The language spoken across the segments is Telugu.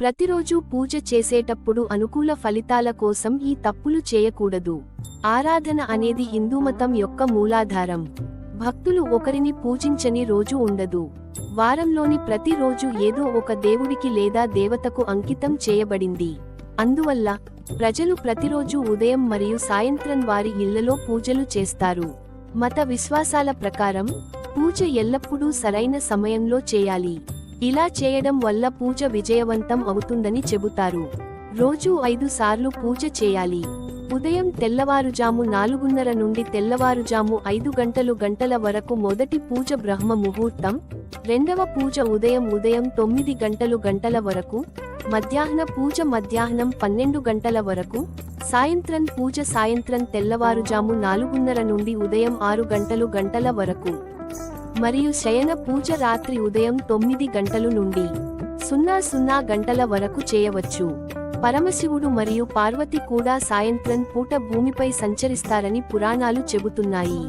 ప్రతిరోజూ పూజ చేసేటప్పుడు అనుకూల ఫలితాల కోసం ఈ తప్పులు చేయకూడదు. ఆరాధన అనేది హిందూమతం యొక్క మూలాధారం. భక్తులు ఒకరిని పూజించని రోజు ఉండదు. వారంలోని ప్రతిరోజు ఏదో ఒక దేవుడికి లేదా దేవతకు అంకితం చేయబడింది. అందువల్ల ప్రజలు ప్రతిరోజు ఉదయం మరియు సాయంత్రం వారి ఇళ్ళలో పూజలు చేస్తారు. మత విశ్వాసాల ప్రకారం పూజ ఎల్లప్పుడూ సరైన సమయంలో చేయాలి. ఇలా చేయడం వల్ల పూజ విజయవంతం అవుతుందని చెబుతారు. రోజూ ఐదు సార్లు పూజ చేయాలి. ఉదయం తెల్లవారుజాము నాలుగున్నర నుండి తెల్లవారుజాము ఐదు గంటలు గంటల వరకు మొదటి పూజ బ్రహ్మ ముహూర్తం రెండవ పూజ ఉదయం ఉదయం తొమ్మిది గంటలు గంటల వరకు మధ్యాహ్న పూజ మధ్యాహ్నం పన్నెండు గంటల వరకు సాయంత్రం పూజ సాయంత్రం తెల్లవారుజాము నాలుగున్నర నుండి ఉదయం ఆరు గంటలు గంటల వరకు. మరియు శయన పూజ రాత్రి ఉదయం తొమ్మిది గంటలు నుండి సున్నా సున్నా గంటల వరకు చేయవచ్చు. పరమశివుడు మరియు పార్వతి కూడా సాయంత్రం పూట భూమిపై సంచరిస్తారని పురాణాలు చెబుతున్నాయి.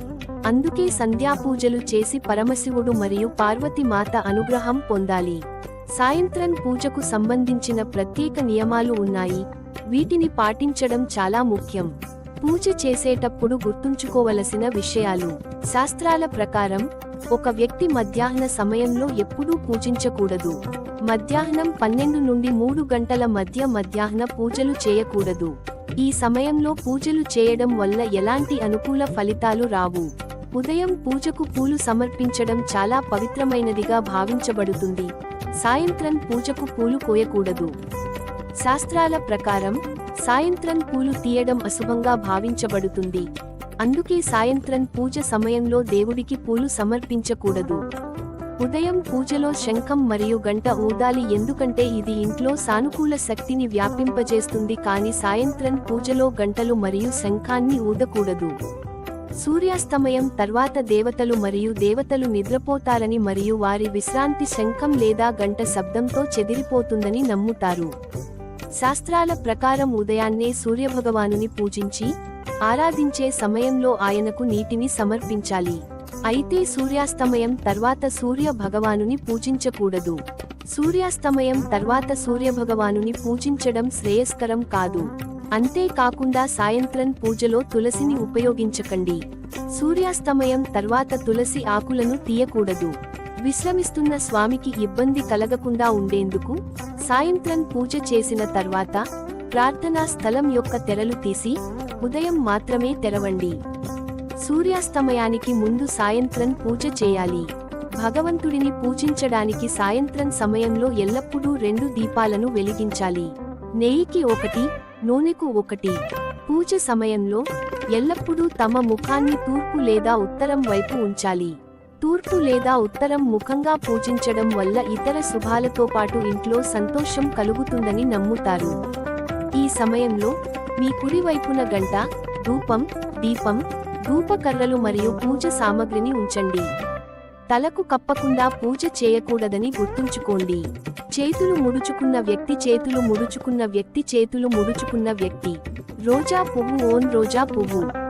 అందుకే సంధ్యాపూజలు చేసి పరమశివుడు మరియు పార్వతి మాత అనుగ్రహం పొందాలి. సాయంత్రం పూజకు సంబంధించిన ప్రత్యేక నియమాలు ఉన్నాయి. వీటిని పాటించడం చాలా ముఖ్యం. పూజ చేసేటప్పుడు గుర్తుంచుకోవలసిన విషయాలు. శాస్త్రాల ప్రకారం ఒక వ్యక్తి మధ్యాహ్న సమయంలో ఎప్పుడూ పూజించకూడదు. మధ్యాహ్నం పన్నెండు నుండి మూడు గంటల మధ్య మధ్యాహ్న పూజలు చేయకూడదు. ఈ సమయంలో పూజలు చేయడం వల్ల ఎలాంటి అనుకూల ఫలితాలు రావు. ఉదయం పూజకు పూలు సమర్పించడం చాలా పవిత్రమైనదిగా భావించబడుతుంది. సాయంత్రం పూజకు పూలు కోయకూడదు. శాస్త్రాల ప్రకారం సాయంత్రం పూలు తీయడం అశుభంగా భావించబడుతుంది. అందుకే సాయంత్రం పూజ సమయంలో దేవుడికి పూలు సమర్పించకూడదు. ఉదయం పూజలో శంఖం మరియు గంట ఊదాలి ఎందుకంటే ఇది ఇంట్లో సానుకూల శక్తిని వ్యాపింపజేస్తుంది కానీ సాయంత్రం పూజలో గంటలు మరియు శంఖాన్ని ఊదకూడదు. సూర్యాస్తమయం తర్వాత దేవతలు మరియు దేవతలు నిద్రపోతారని మరియు వారి విశ్రాంతి శంఖం లేదా గంట శబ్దంతో చెదిరిపోతుందని నమ్ముతారు. శాస్త్రాల ప్రకారం ఉదయాన్నే సూర్యభగవానుని పూజించి ఆరాధించే సమయంలో ఆయనకు నీటిని సమర్పించాలి. అయితే సూర్యాస్తమయం తర్వాత సూర్య భగవానుని పూజించకూడదు. సూర్యాస్తమయం తర్వాత సూర్యభగవానుని పూజించడం శ్రేయస్కరం కాదు. అంతేకాకుండా సాయంత్రం పూజలో తులసిని ఉపయోగించకండి. సూర్యాస్తమయం తర్వాత తులసి ఆకులను తీయకూడదు. విశ్రమిస్తున్న స్వామికి ఇబ్బంది కలగకుండా ఉండేందుకు సాయంత్రం పూజ చేసిన తర్వాత ప్రార్థనా స్థలం యొక్క తెరలు తీసి ఉదయం మాత్రమే తెరవండి. సూర్యాస్తమయానికి ముందు సాయంత్రం పూజ చేయాలి. భగవంతుడిని పూజించడానికి సాయంత్రం సమయంలో ఎల్లప్పుడూ రెండు దీపాలను వెలిగించాలి. నెయ్యికి ఒకటి నూనెకు ఒకటి. పూజ సమయంలో ఎల్లప్పుడూ తమ ముఖాన్ని తూర్పు లేదా ఉత్తరం వైపు ఉంచాలి. తూర్పు లేదా ఉత్తరం ముఖంగా పూజించడం వల్ల ఇతర శుభాలతో పాటు ఇంట్లో సంతోషం కలుగుతుందని నమ్ముతారు. ఈ సమయంలో మీ కుడి వైపున గంట ధూపం దీపం ధూపకర్రలు మరియు పూజ సామగ్రిని ఉంచండి. తలకు కప్పకుండా పూజ చేయకూడదని గుర్తుంచుకోండి. చేతులు ముడుచుకున్న వ్యక్తి చేతులు ముడుచుకున్న వ్యక్తి చేతులు ముడుచుకున్న వ్యక్తి. రోజా పువ్వు ఓన్ రోజా పువ్వు.